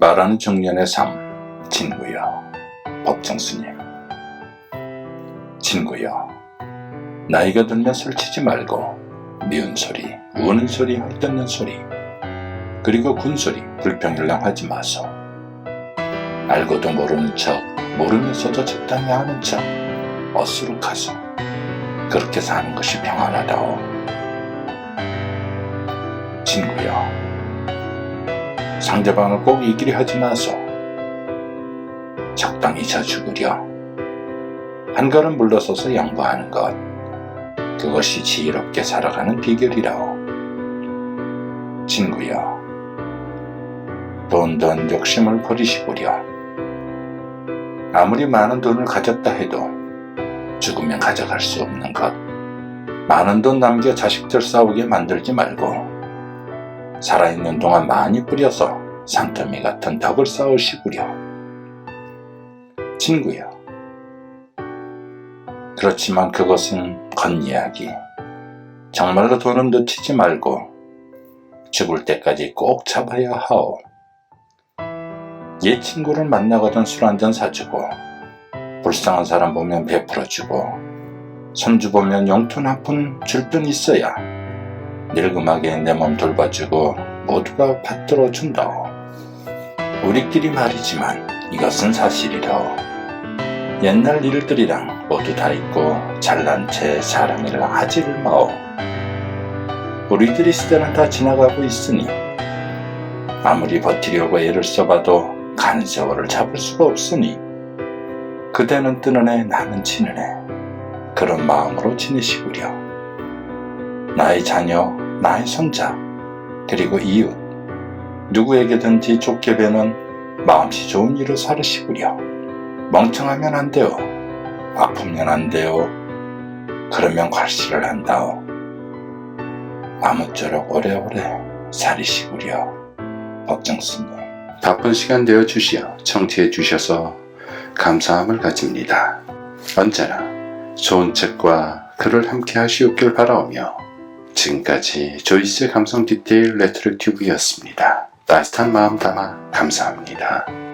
말하는 청년의 삶, 친구여, 법정스님. 친구여, 나이가 들면 설치지 말고, 미운 소리, 우는 소리, 헐뜯는 소리, 그리고 군소리, 불평일랑 하지 마소. 알고도 모르는 척, 모르면서도 적당히 하는 척, 어수룩하소. 그렇게 사는 것이 평안하다오. 친구여, 상대방을 꼭 이기려 하지 마소. 적당히 져죽으려. 한 걸음 물러서서 양보하는 것. 그것이 지혜롭게 살아가는 비결이라오. 친구여, 돈, 돈 욕심을 버리시구려. 아무리 많은 돈을 가졌다 해도 죽으면 가져갈 수 없는 것. 많은 돈 남겨 자식들 싸우게 만들지 말고 살아있는 동안 많이 뿌려서 산더미 같은 덕을 쌓으시구려. 친구여. 그렇지만 그것은 겉이야기. 정말로 돈은 놓치지 말고 죽을 때까지 꼭 잡아야 하오. 옛 친구를 만나거든 술 한 잔 사주고 불쌍한 사람 보면 베풀어주고 손주 보면 용돈 한 푼 줄 돈 있어야 늙음하게 내 몸 돌봐주고 모두가 받들어 준다오. 우리끼리 말이지만 이것은 사실이라오. 옛날 일들이랑 모두 다 있고 잘난 채 사랑을 하지를 마오. 우리들이 시대는 다 지나가고 있으니 아무리 버티려고 애를 써봐도 간 세월을 잡을 수가 없으니 그대는 뜨는 애 나는 지는 애 그런 마음으로 지내시구려. 나의 자녀, 나의 손자, 그리고 이웃, 누구에게든지 좋게 배는 마음씨 좋은 일을 살으시구려. 멍청하면 안 돼요. 아프면 안 돼요. 그러면 과시를 한다오. 아무쪼록 오래오래 살이시구려. 법정스님. 바쁜 시간 내어 주시어 청취해 주셔서 감사함을 가집니다. 언제나 좋은 책과 글을 함께 하시옵길 바라오며 지금까지 조이스의 감성 디테일 레트로 튜브였습니다. 따뜻한 마음 담아 감사합니다.